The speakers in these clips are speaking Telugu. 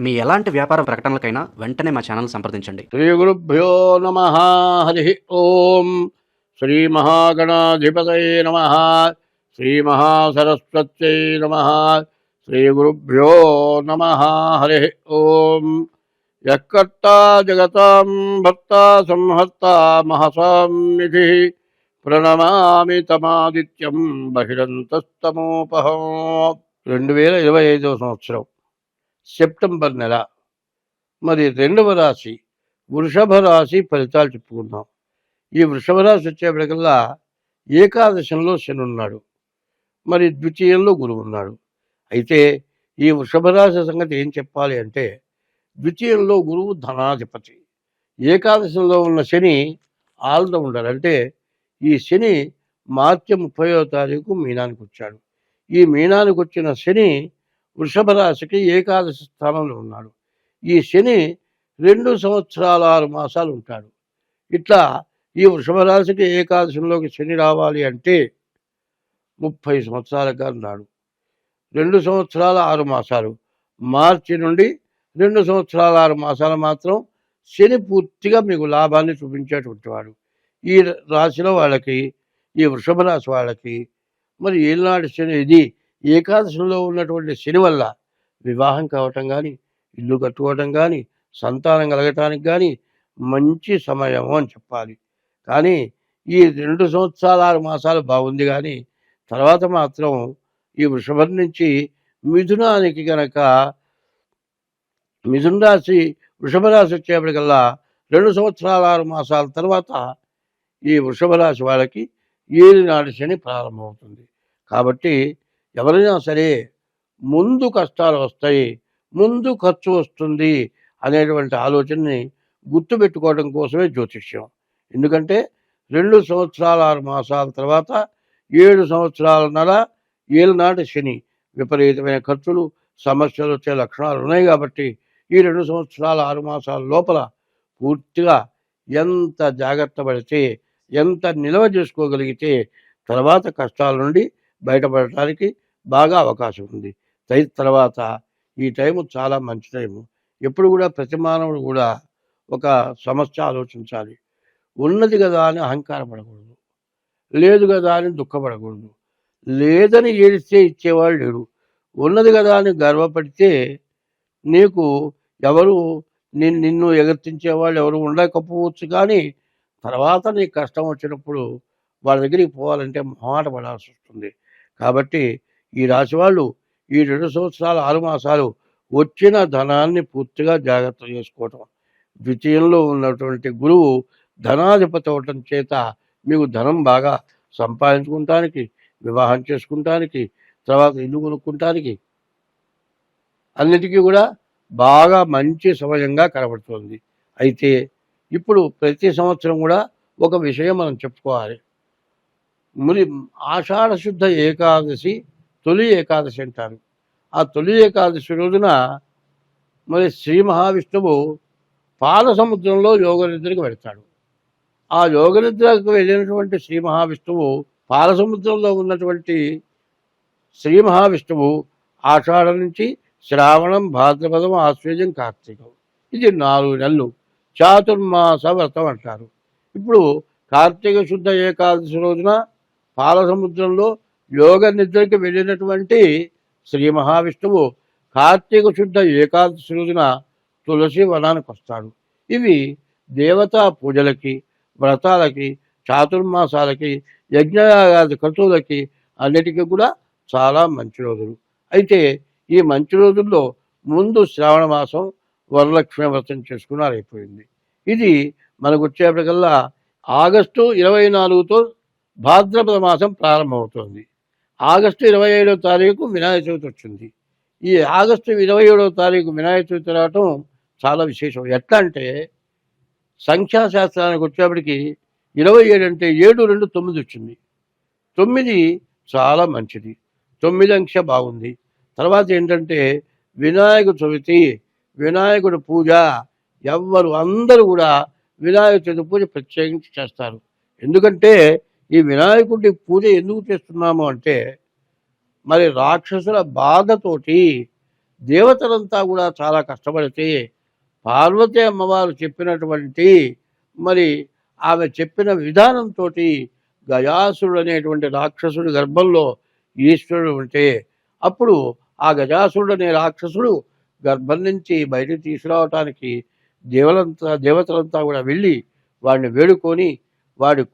మీ ఎలాంటి వ్యాపార ప్రకటనలకైనా వెంటనే మా ఛానల్ సంప్రదించండి. శ్రీ గురుభ్యో నమ. హరి ఓం. శ్రీ మహాగణాధిపతయ నమ. శ్రీ మహాసరస్వత్యై నమ. శ్రీ గురుభ్యో నమ. హరి ఓం. యక్కర్తా జగతాం భర్త సంహర్త మహసాం నిధి ప్రణమామి తమాదిత్యం బహిరంతస్తమోపహం. రెండు వేల ఇరవై ఐదవ సంవత్సరం. సెప్టెంబర్ నెల. మరి రెండవ రాశి వృషభ రాశి ఫలితాలు చెప్పుకుందాం. ఈ వృషభ రాశి వచ్చేప్పటికల్లా ఏకాదశంలో శని ఉన్నాడు. మరి ద్వితీయంలో గురువు ఉన్నాడు. అయితే ఈ వృషభ రాశి సంగతి ఏం చెప్పాలి అంటే ద్వితీయంలో గురువు ధనాధిపతి. ఏకాదశంలో ఉన్న శని ఆల్రౌండర్. అంటే ఈ శని మార్చి ముప్పయో తారీఖు మీనానికి వచ్చాడు. ఈ మీనానికి వచ్చిన శని వృషభ రాశికి ఏకాదశి స్థానంలో ఉన్నాడు. ఈ శని రెండు సంవత్సరాల ఆరు మాసాలు ఉంటాడు. ఇట్లా ఈ వృషభ రాశికి ఏకాదశంలోకి శని రావాలి అంటే ముప్పై సంవత్సరాలుగా ఉన్నాడు. రెండు సంవత్సరాల ఆరు మాసాలు. మార్చి నుండి రెండు సంవత్సరాల ఆరు మాసాలు మాత్రం శని పూర్తిగా మీకు లాభాన్ని చూపించేటువంటి వాడు. ఈ రాశిలో వాళ్ళకి ఈ వృషభ రాశి వాళ్ళకి మరి ఏనాడు శని ఇది ఏకాదశంలో ఉన్నటువంటి శని వల్ల వివాహం కావటం కానీ ఇల్లు కట్టుకోవటం కానీ సంతానం కలగటానికి కానీ మంచి సమయం అని చెప్పాలి. కానీ ఈ రెండు సంవత్సరాల ఆరు మాసాలు బాగుంది కానీ తర్వాత మాత్రం ఈ వృషభం నుంచి మిథునానికి గనక మిథున రాశి వృషభ రాశి వచ్చేప్పటికల్లా రెండు సంవత్సరాల ఆరు మాసాల తర్వాత ఈ వృషభ రాశి వాళ్ళకి ఏలినాడు శని ప్రారంభమవుతుంది. కాబట్టి ఎవరైనా సరే ముందు కష్టాలు వస్తాయి ముందు ఖర్చు వస్తుంది అనేటువంటి ఆలోచనని గుర్తుపెట్టుకోవడం కోసమే జ్యోతిష్యం. ఎందుకంటే రెండు సంవత్సరాల ఆరు మాసాల తర్వాత ఏడు సంవత్సరాల నెల ఏళ్ళనాటి శని విపరీతమైన ఖర్చులు సమస్యలు వచ్చే లక్షణాలు ఉన్నాయి కాబట్టి ఈ రెండు సంవత్సరాల ఆరు మాసాల లోపల పూర్తిగా ఎంత జాగ్రత్త పడితే ఎంత నిల్వ చేసుకోగలిగితే తర్వాత కష్టాల నుండి బయటపడటానికి బాగా అవకాశం ఉంది. తర్వాత ఈ టైము చాలా మంచి టైము. ఎప్పుడు కూడా ప్రతి మానవుడు కూడా ఒక సమస్య ఆలోచించాలి. ఉన్నది కదా అని అహంకారపడకూడదు లేదు కదా అని దుఃఖపడకూడదు. లేదని ఏడిస్తే ఇచ్చేవాడు లేడు. ఉన్నది కదా అని గర్వపడితే నీకు ఎవరు నిన్ను నిన్ను ఎగర్తించేవాళ్ళు ఎవరు ఉండకపోవచ్చు కానీ తర్వాత నీకు కష్టం వచ్చినప్పుడు వాళ్ళ దగ్గరికి పోవాలంటే మాట పడాల్సి వస్తుంది. కాబట్టి ఈ రాశి వాళ్ళు ఈ రెండు సంవత్సరాల ఆరు మాసాలు వచ్చిన ధనాన్ని పూర్తిగా జాగ్రత్త చేసుకోవటం. ద్వితీయంలో ఉన్నటువంటి గురువు ధనాధిపతి అవటం చేత మీకు ధనం బాగా సంపాదించుకుంటానికి వివాహం చేసుకుంటానికి తర్వాత ఇల్లు కొనుక్కుంటానికి అన్నిటికీ కూడా బాగా మంచి సమయంగా కనబడుతుంది. అయితే ఇప్పుడు ప్రతి సంవత్సరం కూడా ఒక విషయం మనం చెప్పుకోవాలి. మరి ఆషాఢశుద్ధ ఏకాదశి తొలి ఏకాదశి అంటారు. ఆ తొలి ఏకాదశి రోజున మరి శ్రీ మహావిష్ణువు పాల సముద్రంలో యోగనిద్రకు వెళ్తాడు. ఆ యోగనిద్రకు వెళ్ళినటువంటి శ్రీ మహావిష్ణువు పాల సముద్రంలో ఉన్నటువంటి శ్రీ మహావిష్ణువు ఆషాఢం నుంచి శ్రావణం భాద్రపదం ఆశ్వేజం కార్తీకం. ఇది నాలుగు నెలలు. చాతుర్మాస వ్రతం అంటారు. ఇప్పుడు కార్తీక శుద్ధ ఏకాదశి రోజున పాల సముద్రంలో యోగ నిద్రకి వెళ్ళినటువంటి శ్రీ మహావిష్ణువు కార్తీక శుద్ధ ఏకాదశి రోజున తులసి వనానికి వస్తాడు. ఇవి దేవతా పూజలకి వ్రతాలకి చాతుర్మాసాలకి యజ్ఞయాగాది ఖర్చులకి అన్నిటికీ కూడా చాలా మంచి రోజులు. అయితే ఈ మంచి రోజుల్లో ముందు శ్రావణ మాసం వరలక్ష్మి వ్రతం చేసుకున్నారు అయిపోయింది ఇది మనకు వచ్చేప్పటికల్లా ఆగస్టు ఇరవై నాలుగుతో భాద్రపద మాసం ప్రారంభమవుతుంది. ఆగస్టు ఇరవై ఏడవ తారీఖు వినాయక చవితి వచ్చింది. ఈ ఆగస్టు ఇరవై ఏడవ తారీఖు వినాయక చవితి రావటం చాలా విశేషం. ఎట్లా అంటే సంఖ్యాశాస్త్రానికి వచ్చేప్పటికి ఇరవై ఏడు అంటే ఏడు రెండు తొమ్మిది వచ్చింది. తొమ్మిది చాలా మంచిది. తొమ్మిది అంక్ష బాగుంది. తర్వాత ఏంటంటే వినాయక చవితి వినాయకుడి పూజ ఎవ్వరు అందరూ కూడా వినాయక చవితి పూజ ప్రత్యేకించి చేస్తారు. ఎందుకంటే ఈ వినాయకుడి పూజ ఎందుకు చేస్తున్నాము అంటే మరి రాక్షసుల బాధతోటి దేవతలంతా కూడా చాలా కష్టపడితే పార్వతి అమ్మవారు చెప్పినటువంటి మరి ఆమె చెప్పిన విధానంతో గజాసురుడు అనేటువంటి రాక్షసుడి గర్భంలో ఈశ్వరుడు ఉంటే అప్పుడు ఆ గజాసురుడు అనే రాక్షసుడు గర్భం నుంచి బయటకు తీసుకురావటానికి దేవలంతా దేవతలంతా కూడా వెళ్ళి వాడిని వేడుకొని వాడి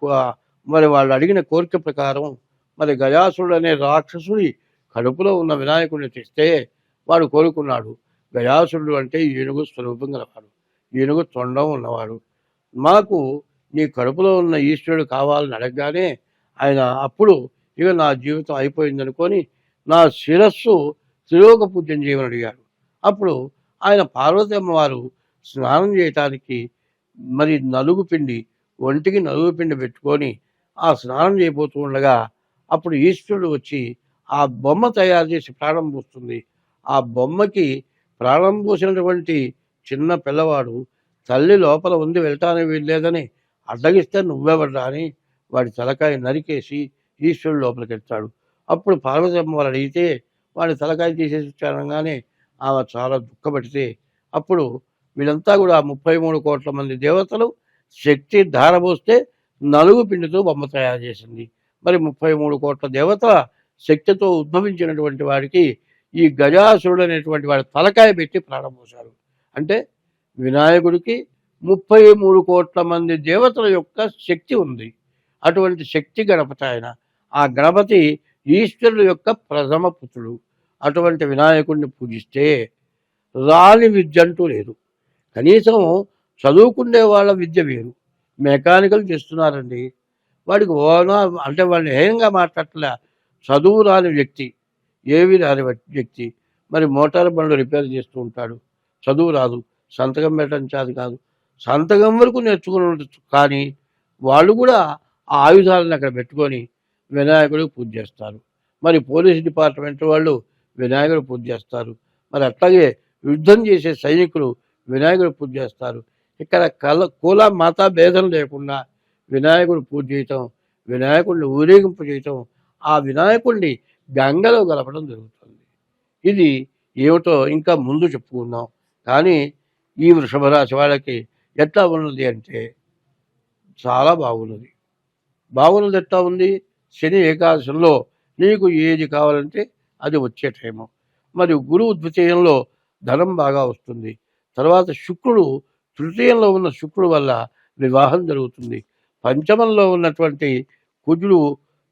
మరి వాళ్ళు అడిగిన కోరిక ప్రకారం మరి గజాసుడు అనే రాక్షసుడి కడుపులో ఉన్న వినాయకుడిని తెస్తే వాడు కోరుకున్నాడు. గజాసుడు అంటే ఏనుగు స్వరూపం గలవాడు. ఏనుగు తొండం ఉన్నవాడు. మాకు నీ కడుపులో ఉన్న ఈశ్వరుడు కావాలని అడగగానే ఆయన అప్పుడు ఇక నా జీవితం అయిపోయిందనుకొని నా శిరస్సు త్రిలోక పూజం చేయమని అడిగాడు. అప్పుడు ఆయన పార్వతి అమ్మవారు స్నానం చేయటానికి మరి నలుగు పిండి ఒంటికి నలుగు పిండి పెట్టుకొని ఆ స్నానం చేయబోతూ ఉండగా అప్పుడు ఈశ్వరుడు వచ్చి ఆ బొమ్మ తయారు చేసి ప్రాణం పోస్తుంది. ఆ బొమ్మకి ప్రాణం పోసినటువంటి చిన్న పిల్లవాడు తల్లి లోపల ఉంది వెళ్ళటానికి వీల్లేదని అడ్డగిస్తే నువ్వెవడ్రా అని వాడి తలకాయ నరికేసి ఈశ్వరుడు లోపలికి వెళ్తాడు. అప్పుడు పార్వతమ్మ వారు అడిగితే వాడి తలకాయ తీసేసి వచ్చానగానే ఆమె చాలా దుఃఖపడితే అప్పుడు వీళ్ళంతా కూడా ముప్పై మూడు కోట్ల మంది దేవతలు శక్తి ధారపోస్తే నలుగు పిండితో బొమ్మ తయారు చేసింది. మరి ముప్పై మూడు కోట్ల దేవత శక్తితో ఉద్భవించినటువంటి వాడికి ఈ గజాసురుడు అనేటువంటి వాడి తలకాయ పెట్టి ప్రాణం పోశారు. అంటే వినాయకుడికి ముప్పై మూడు కోట్ల మంది దేవతల యొక్క శక్తి ఉంది. అటువంటి శక్తి గణపతి ఆయన. ఆ గణపతి ఈశ్వరుడు యొక్క ప్రథమ పుత్రుడు. అటువంటి వినాయకుడిని పూజిస్తే రాని విద్య అంటూ లేదు. కనీసం చదువుకునే వాళ్ళ విద్య వేరు. మెకానికల్ చేస్తున్నారండి. వాడికి ఓనా అంటే వాడిని హేయంగా మాట్లాడలే చదువు రాని వ్యక్తి ఏవి రాని వ్యక్తి. మరి మోటార్ బండ్లు రిపేర్ చేస్తూ ఉంటాడు. చదువు రాదు. సంతకం పెట్టడం చాదు కాదు. సంతకం వరకు నేర్చుకుని ఉండొచ్చు. కానీ వాళ్ళు కూడా ఆ ఆయుధాలను అక్కడ పెట్టుకొని వినాయకుడికి పూజ చేస్తారు. మరి పోలీస్ డిపార్ట్మెంట్ వాళ్ళు వినాయకుడు పూజ చేస్తారు. మరి అట్లాగే యుద్ధం చేసే సైనికులు వినాయకుడు పూజ చేస్తారు. ఇక్కడ కల కుల మత భేదం లేకుండా వినాయకుడు పూజ చేయటం వినాయకుడిని ఊరేగింపు చేయటం ఆ వినాయకుడిని గంగలో గలపడం జరుగుతుంది. ఇది ఏమిటో ఇంకా ముందు చెప్పుకుందాం. కానీ ఈ వృషభ రాశి వాళ్ళకి ఎట్లా ఉన్నది అంటే చాలా బాగున్నది. బాగున్నది ఎట్లా ఉంది? శని ఏకాదశంలో నీకు ఏది కావాలంటే అది వచ్చే టైము. మరి గురువు ద్వితీయంలో ధనం బాగా వస్తుంది. తర్వాత శుక్రుడు తృతీయంలో ఉన్న శుక్రుడు వల్ల వివాహం జరుగుతుంది. పంచమంలో ఉన్నటువంటి కుజుడు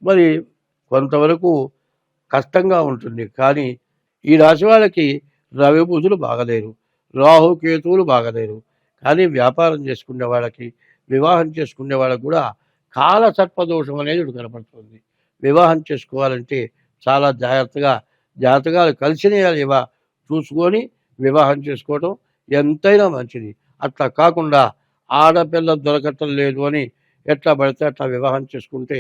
మరి కొంతవరకు కష్టంగా ఉంటుంది. కానీ ఈ రాశి వాళ్ళకి రవి బుధులు బాగలేరు. రాహుకేతువులు బాగలేరు. కానీ వ్యాపారం చేసుకునే వాళ్ళకి వివాహం చేసుకునే వాళ్ళకి కూడా కాల సర్పదోషం అనేది కనపడుతుంది. వివాహం చేసుకోవాలంటే చాలా జాగ్రత్తగా జాతకాలు కలిసినాయా లేవా చూసుకొని వివాహం చేసుకోవటం ఎంతైనా మంచిది. అట్లా కాకుండా ఆడపిల్ల దొరకటం లేదు అని ఎట్లా పడితే అట్లా వివాహం చేసుకుంటే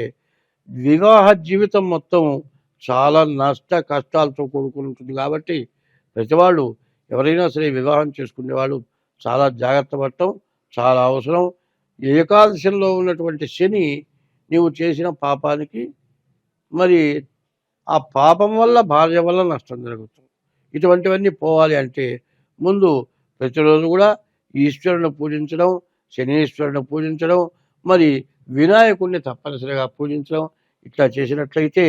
వివాహ జీవితం మొత్తం చాలా నష్ట కష్టాలతో కూడుకుని ఉంటుంది కాబట్టి ప్రతివాళ్ళు ఎవరైనా సరే వివాహం చేసుకునేవాళ్ళు చాలా జాగ్రత్త పడటం చాలా అవసరం. ఏకాదశంలో ఉన్నటువంటి శని నీవు చేసిన పాపానికి మరి ఆ పాపం వల్ల భార్య వల్ల నష్టం జరుగుతుంది. ఇటువంటివన్నీ పోవాలి అంటే ముందు ప్రతిరోజు కూడా ఈశ్వరుని పూజించడం శనీశ్వరుని పూజించడం మరి వినాయకుడిని తప్పనిసరిగా పూజించడం ఇట్లా చేసినట్లయితే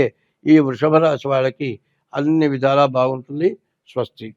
ఈ వృషభ రాశి వాళ్ళకి అన్ని విధాలా బాగుంటుంది. స్వస్తి.